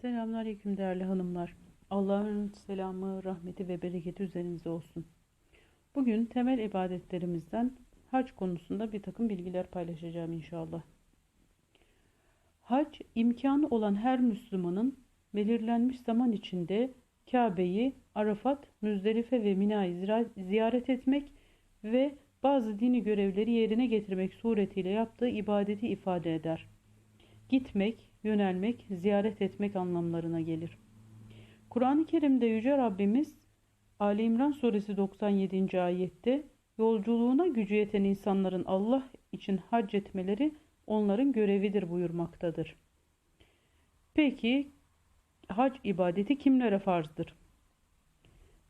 Selamünaleyküm değerli hanımlar. Allah'ın selamı, rahmeti ve bereketi üzerinize olsun. Bugün temel ibadetlerimizden hac konusunda bir takım bilgiler paylaşacağım inşallah. Hac, imkanı olan her Müslümanın belirlenmiş zaman içinde Kabe'yi, Arafat, Müzdelife ve Mina'yı ziyaret etmek ve bazı dini görevleri yerine getirmek suretiyle yaptığı ibadeti ifade eder. Gitmek, yönelmek, ziyaret etmek anlamlarına gelir. Kur'an-ı Kerim'de Yüce Rabbimiz Ali İmran suresi 97. ayette yolculuğuna gücü yeten insanların Allah için hac etmeleri onların görevidir buyurmaktadır. Peki hac ibadeti kimlere farzdır?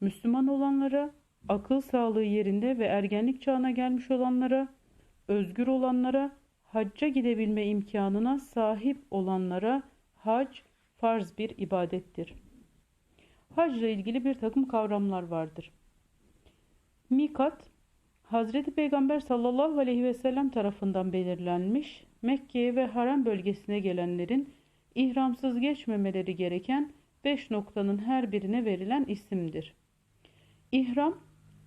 Müslüman olanlara, akıl sağlığı yerinde ve ergenlik çağına gelmiş olanlara, özgür olanlara, hacca gidebilme imkanına sahip olanlara hac farz bir ibadettir. Hac ile ilgili bir takım kavramlar vardır. Mikat, Hazreti Peygamber sallallahu aleyhi ve sellem tarafından belirlenmiş, Mekke'ye ve harem bölgesine gelenlerin ihramsız geçmemeleri gereken beş noktanın her birine verilen isimdir. İhram,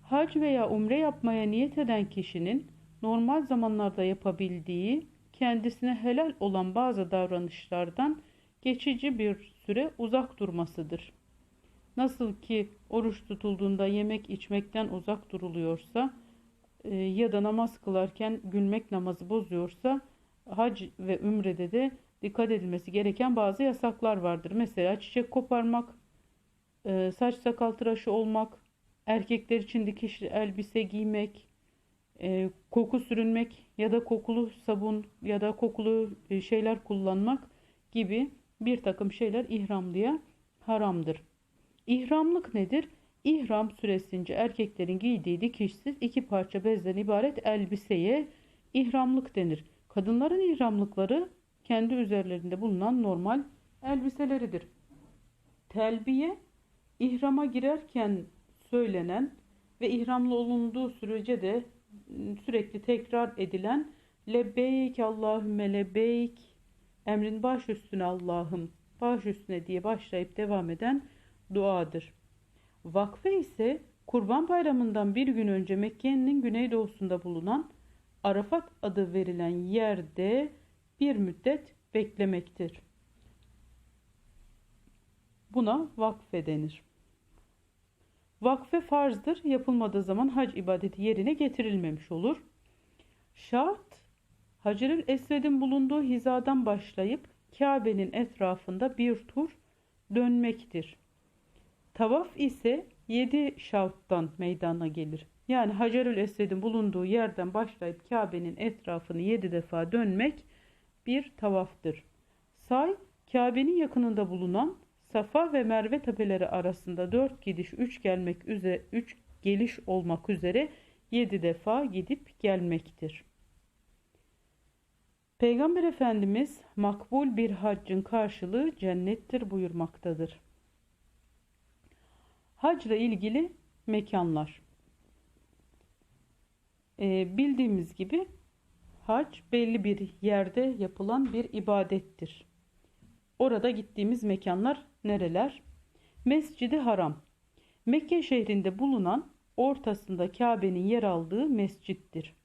hac veya umre yapmaya niyet eden kişinin normal zamanlarda yapabildiği, kendisine helal olan bazı davranışlardan geçici bir süre uzak durmasıdır. Nasıl ki oruç tutulduğunda yemek içmekten uzak duruluyorsa e, ya da namaz kılarken gülmek namazı bozuyorsa hac ve ümrede de dikkat edilmesi gereken bazı yasaklar vardır. Mesela çiçek koparmak, e, saç sakal tıraşı olmak, erkekler için dikişli elbise giymek, e, koku sürünmek ya da kokulu sabun ya da kokulu e, şeyler kullanmak gibi bir takım şeyler ihramlıya haramdır. İhramlık nedir? İhram süresince erkeklerin giydiği dikişsiz iki parça bezden ibaret elbiseye ihramlık denir. Kadınların ihramlıkları kendi üzerlerinde bulunan normal elbiseleridir. Telbiye ihrama girerken söylenen ve ihramlı olunduğu sürece de sürekli tekrar edilen Lebbeyk Allahümme lebbeyk emrin baş üstüne Allah'ım baş üstüne diye başlayıp devam eden duadır. Vakfe ise Kurban Bayramı'ndan bir gün önce Mekke'nin güneydoğusunda bulunan Arafat adı verilen yerde bir müddet beklemektir. Buna vakfe denir. Vakfe farzdır. Yapılmadığı zaman hac ibadeti yerine getirilmemiş olur. Şart, Hacerül Esved'in bulunduğu hizadan başlayıp Kabe'nin etrafında bir tur dönmektir. Tavaf ise yedi şarttan meydana gelir. Yani Hacerül Esved'in bulunduğu yerden başlayıp Kabe'nin etrafını yedi defa dönmek bir tavaftır. Say, Kabe'nin yakınında bulunan Safa ve Merve tepeleri arasında dört gidiş, üç gelmek üzere, üç geliş olmak üzere yedi defa gidip gelmektir. Peygamber Efendimiz makbul bir haccın karşılığı cennettir buyurmaktadır. Hacla ilgili mekanlar. Ee, bildiğimiz gibi hac belli bir yerde yapılan bir ibadettir. Orada gittiğimiz mekanlar nereler? Mescidi Haram. Mekke şehrinde bulunan ortasında Kabe'nin yer aldığı mescittir.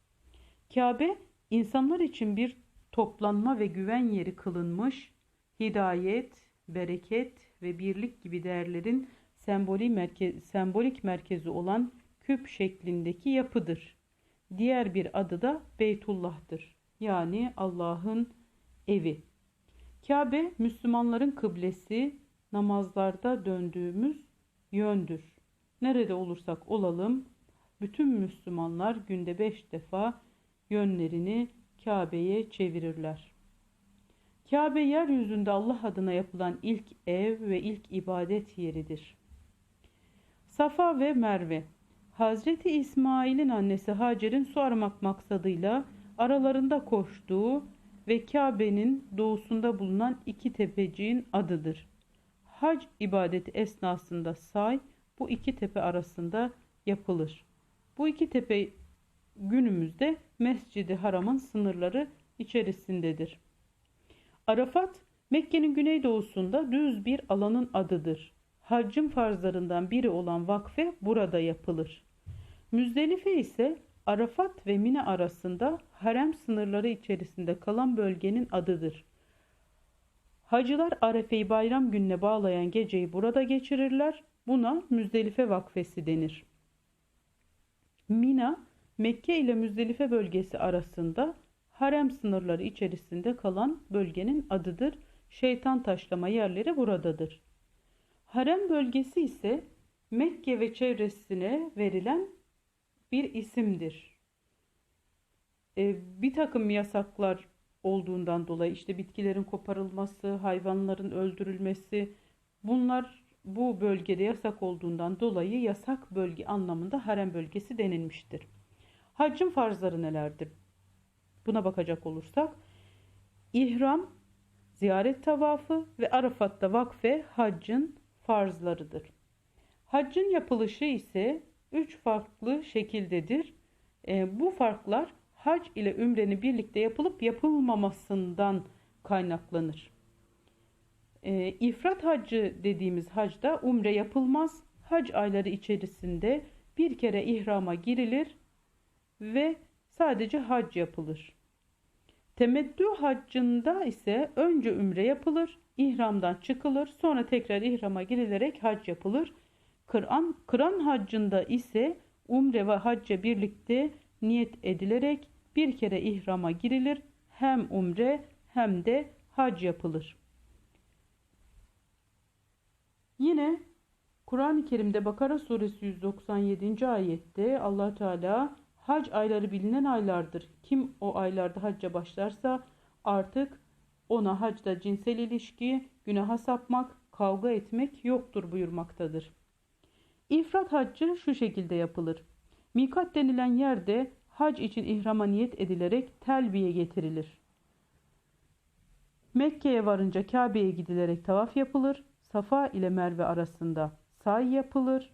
Kabe insanlar için bir toplanma ve güven yeri kılınmış, hidayet, bereket ve birlik gibi değerlerin sembolik, merkez, sembolik merkezi olan küp şeklindeki yapıdır. Diğer bir adı da Beytullah'tır. Yani Allah'ın evi. Kabe Müslümanların kıblesi, namazlarda döndüğümüz yöndür. Nerede olursak olalım bütün Müslümanlar günde beş defa yönlerini Kabe'ye çevirirler. Kabe yeryüzünde Allah adına yapılan ilk ev ve ilk ibadet yeridir. Safa ve Merve Hazreti İsmail'in annesi Hacer'in su aramak maksadıyla aralarında koştuğu ve Kabe'nin doğusunda bulunan iki tepeciğin adıdır. Hac ibadeti esnasında say bu iki tepe arasında yapılır. Bu iki tepe günümüzde Mescidi Haram'ın sınırları içerisindedir. Arafat Mekke'nin güneydoğusunda düz bir alanın adıdır. Haccın farzlarından biri olan vakfe burada yapılır. Müzdelife ise Arafat ve Mina arasında harem sınırları içerisinde kalan bölgenin adıdır. Hacılar Arefe'yi bayram gününe bağlayan geceyi burada geçirirler. Buna Müzdelife vakfesi denir. Mina, Mekke ile Müzdelife bölgesi arasında harem sınırları içerisinde kalan bölgenin adıdır. Şeytan taşlama yerleri buradadır. Harem bölgesi ise Mekke ve çevresine verilen bir isimdir. Ee, bir takım yasaklar olduğundan dolayı işte bitkilerin koparılması, hayvanların öldürülmesi bunlar bu bölgede yasak olduğundan dolayı yasak bölge anlamında harem bölgesi denilmiştir. Haccın farzları nelerdir? Buna bakacak olursak ihram, ziyaret tavafı ve Arafat'ta vakfe haccın farzlarıdır. Haccın yapılışı ise üç farklı şekildedir. E, bu farklar hac ile ümrenin birlikte yapılıp yapılmamasından kaynaklanır. E, ifrat haccı dediğimiz hacda umre yapılmaz. Hac ayları içerisinde bir kere ihrama girilir ve sadece hac yapılır. Temettü haccında ise önce ümre yapılır, ihramdan çıkılır, sonra tekrar ihrama girilerek hac yapılır. Kıran, kıran haccında ise umre ve hacca birlikte niyet edilerek bir kere ihrama girilir. Hem umre hem de hac yapılır. Yine Kur'an-ı Kerim'de Bakara suresi 197. ayette Allah Teala hac ayları bilinen aylardır. Kim o aylarda hacca başlarsa artık ona hacda cinsel ilişki, günaha sapmak, kavga etmek yoktur buyurmaktadır. İfrat haccı şu şekilde yapılır. Mikat denilen yerde hac için ihrama niyet edilerek telbiye getirilir. Mekke'ye varınca Kabe'ye gidilerek tavaf yapılır. Safa ile Merve arasında say yapılır.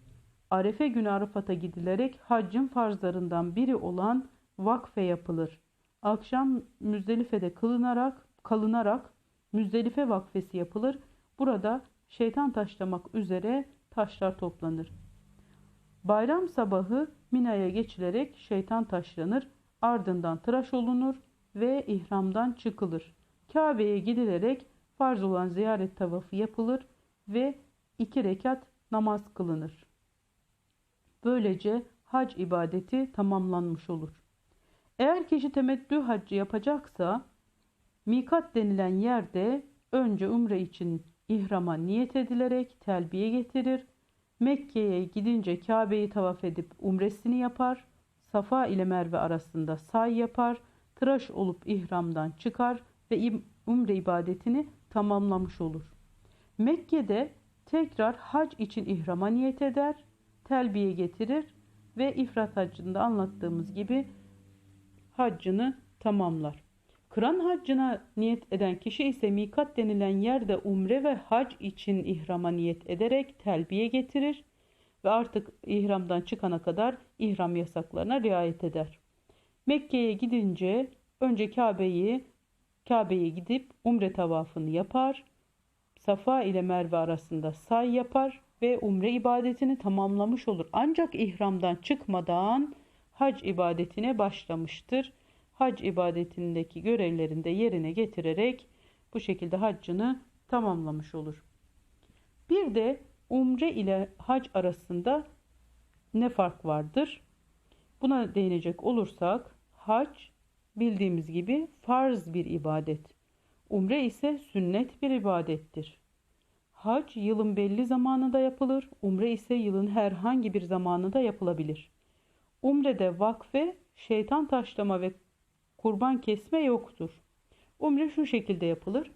Arefe günü Arafat'a gidilerek haccın farzlarından biri olan vakfe yapılır. Akşam Müzdelife'de kılınarak, kalınarak Müzdelife vakfesi yapılır. Burada şeytan taşlamak üzere taşlar toplanır. Bayram sabahı Mina'ya geçilerek şeytan taşlanır, ardından tıraş olunur ve ihramdan çıkılır. Kabe'ye gidilerek farz olan ziyaret tavafı yapılır ve iki rekat namaz kılınır. Böylece hac ibadeti tamamlanmış olur. Eğer kişi temettü haccı yapacaksa mikat denilen yerde önce umre için ihrama niyet edilerek telbiye getirir Mekke'ye gidince Kabe'yi tavaf edip umresini yapar. Safa ile Merve arasında say yapar. Tıraş olup ihramdan çıkar ve umre ibadetini tamamlamış olur. Mekke'de tekrar hac için ihrama niyet eder, telbiye getirir ve ifrat haccında anlattığımız gibi haccını tamamlar. Kıran haccına niyet eden kişi ise mikat denilen yerde umre ve hac için ihrama niyet ederek telbiye getirir ve artık ihramdan çıkana kadar ihram yasaklarına riayet eder. Mekke'ye gidince önce Kabe'yi Kabe'ye gidip umre tavafını yapar. Safa ile Merve arasında say yapar ve umre ibadetini tamamlamış olur. Ancak ihramdan çıkmadan hac ibadetine başlamıştır hac ibadetindeki görevlerini de yerine getirerek bu şekilde haccını tamamlamış olur. Bir de umre ile hac arasında ne fark vardır? Buna değinecek olursak hac bildiğimiz gibi farz bir ibadet. Umre ise sünnet bir ibadettir. Hac yılın belli zamanında yapılır, umre ise yılın herhangi bir zamanında yapılabilir. Umrede vakfe, şeytan taşlama ve kurban kesme yoktur. Umre şu şekilde yapılır.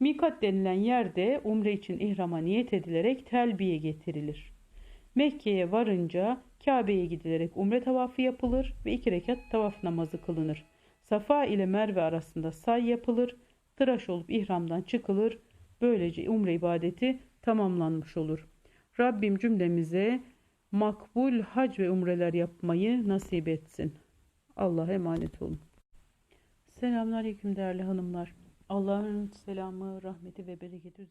Mikat denilen yerde umre için ihrama niyet edilerek telbiye getirilir. Mekke'ye varınca Kabe'ye gidilerek umre tavafı yapılır ve iki rekat tavaf namazı kılınır. Safa ile Merve arasında say yapılır, tıraş olup ihramdan çıkılır. Böylece umre ibadeti tamamlanmış olur. Rabbim cümlemize makbul hac ve umreler yapmayı nasip etsin. Allah'a emanet olun. Selamünaleyküm değerli hanımlar. Allah'ın selamı, rahmeti ve bereketi üzerine.